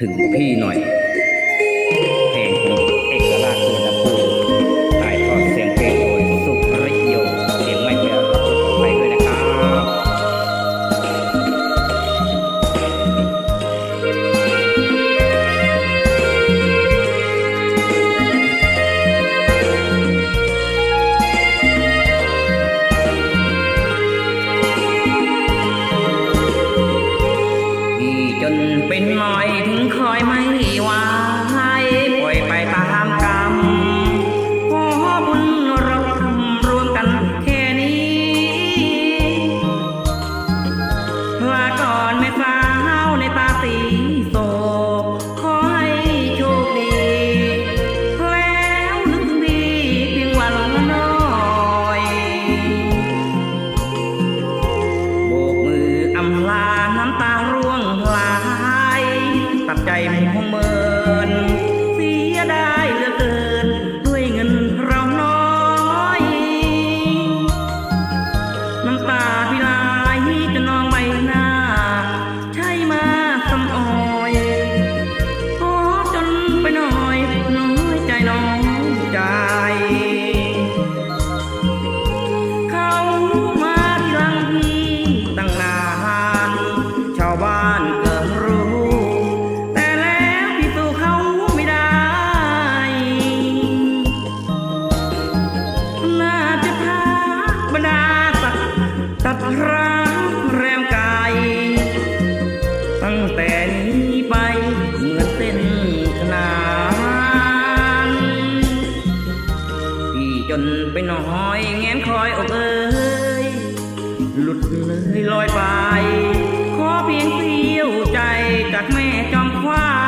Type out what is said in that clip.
ถึงพี่หน่อย คอยไม่ว่าง ใจมุมเมื่อ นไปหน่อยแง้มคอยเอ้ยหลุดเลยลอยไป ขอเพียงเสี้ยวใจจากแม่จอมควาย